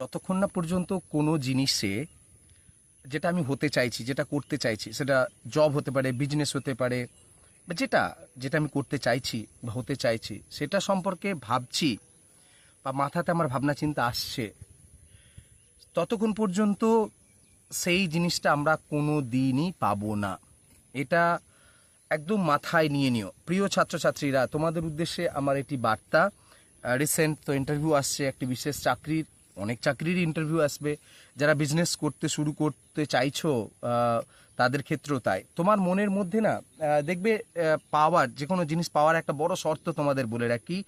যতক্ষণ না পর্যন্ত কোনো জিনিসে যেটা আমি হতে চাইছি, যেটা করতে চাইছি, সেটা জব হতে পারে বিজনেস হতে পারে, বা যেটা যেটা আমি করতে চাইছি বা হতে চাইছি, সেটা সম্পর্কে ভাবছি বা মাথাতে আমার ভাবনা চিন্তা আসছে, ততক্ষণ পর্যন্ত সেই জিনিসটা আমরা কোনো দিনই পাবো না। এটা একদম মাথায় নিয়ে নিও। প্রিয় ছাত্রছাত্রীরা, তোমাদের উদ্দেশ্যে আমার একটি বার্তা রিসেন্ট তো ইন্টারভিউ আসছে, একটি বিশেষ চাকরির অনেক চাকরির ইন্টারভিউ আসবে। যারা বিজনেস করতে শুরু করতে চাইছো তাদের ক্ষেত্রেও তাই। তোমার মনের মধ্যে না দেখবে পাওয়ার যে কোনো জিনিস পাওয়ার একটা বড় শর্ত তোমাদের বলে রাখি,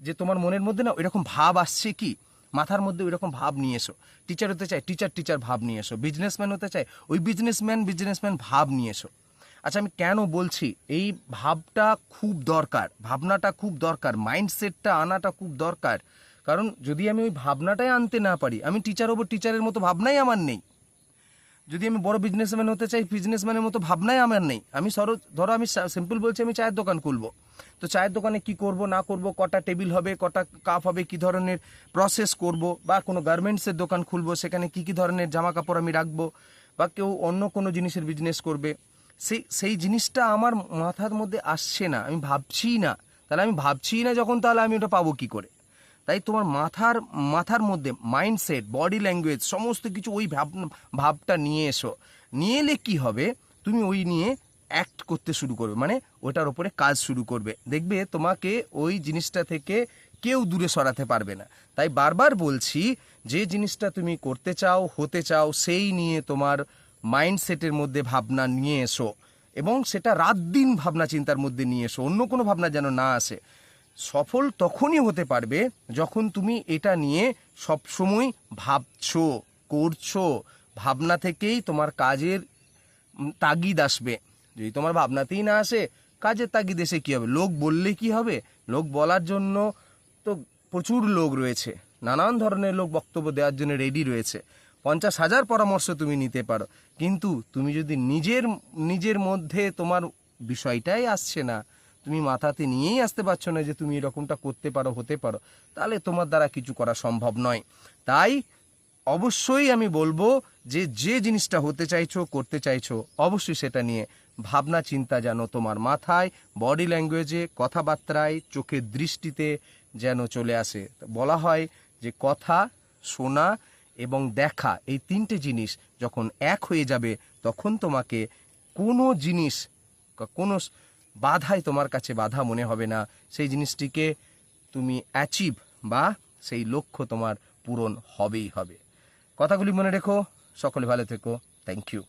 যে তোমার মনের মধ্যে না এরকম ভাব আসছে কি? মাথার মধ্যে ওই রকম ভাব নিয়ে এসো। টিচার হতে চাই টিচার টিচার ভাব নিয়ে এসো। বিজনেসম্যান হতে চাই ওই বিজনেসম্যান বিজনেসম্যান ভাব নিয়ে এসো। আচ্ছা আমি কেন বলছি, এই ভাবটা খুব দরকার, ভাবনাটা খুব দরকার মাইন্ডসেটটা আনাটা খুব দরকার। কারণ যদি আমি ওই ভাবনাটাই আনতে না পারি, আমি টিচার হব টিচারের মতো ভাবনাই আমার নেই। যদি আমি বড় বিজনেসম্যান হতে চাই বিজনেসম্যানের মতো ভাবনাই আমার নেই। আমি সর, ধরো আমি সিম্পল বলছি, আমি চায়ের দোকান খুলবো। তো চায়ের দোকানে কি করব, না করব, কটা টেবিল হবে, কটা কাপ হবে, কি ধরনের প্রসেস করব, বা কোনো গার্মেন্টসের দোকান খুলবো, সেখানে কি কি ধরনের জামা কাপড় আমি রাখব, বা কেউ অন্য কোনো জিনিসের বিজনেস করবে, সেই সেই জিনিসটা আমার মাথার মধ্যে আসছে না, আমি ভাবছি না। তাহলে আমি ভাবছি না যখন, তাহলে আমি ওটা পাবো কি করে? তাই তোমার মাথার মাথার মধ্যে মাইন্ডসেট বডি ল্যাঙ্গুয়েজ সমস্ত কিছু ওই ভাব, ভাবটা নিয়ে এসো। নিয়ে এলে কী হবে? তুমি ওই নিয়ে অ্যাক্ট করতে শুরু করবে। মানে ওটার ওপরে কাজ শুরু করবে। দেখবে তোমাকে ওই জিনিসটা থেকে কেউ দূরে সরাতে পারবে না। তাই বারবার বলছি, যে জিনিসটা তুমি করতে চাও, হতে চাও, সেই নিয়ে তোমার মাইন্ডসেটের মধ্যে ভাবনা নিয়ে এসো। এবং সেটা রাত দিন ভাবনা চিন্তার মধ্যে নিয়ে এসো। অন্য কোনো ভাবনা যেন না আসে। সফল তখনই হতে পারবে যখন তুমি এটা নিয়ে সবসময় ভাবছ, করছ। ভাবনা থেকেই তোমার কাজের তাগিদ আসবে। যদি তোমার ভাবনাতেই না আসে, কাজের তাগিদ এসে কী হবে? লোক বললে কি হবে? লোক বলার জন্য তো প্রচুর লোক রয়েছে। নানান ধরনের লোক বক্তব্য দেওয়ার জন্য রেডি রয়েছে। পঞ্চাশ হাজার পরামর্শ তুমি নিতে পারো। কিন্তু তুমি যদি নিজের নিজের মধ্যে তোমার বিষয়টাই আসছে না তুমি মাথাতে নিয়েই আসতে পারছ না যে তুমি এরকমটা করতে পারো, হতে পারো। তাহলে তোমার দ্বারা কিছু করা সম্ভব নয়। তাই অবশ্যই আমি বলব যে যে জিনিসটা হতে চাইছো, করতে চাইছো, অবশ্যই সেটা নিয়ে ভাবনা চিন্তা যেন তোমার মাথায় বডি ল্যাঙ্গুয়েজে কথাবার্তায়, চোখের দৃষ্টিতে যেন চলে আসে। বলা হয় যে, কথা, শোনা এবং দেখা এই তিনটে জিনিস যখন এক হয়ে যাবে, তখন তোমাকে কোনো জিনিস কোনো বাধাই তোমার কাছে বাধা মনে হবে না। সেই জিনিসটিকে তুমি অ্যাচিভ বা সেই লক্ষ্য তোমার পূরণ হবেই হবে। কথাগুলি মনে রেখো, সকলে ভালো থেকো। Thank you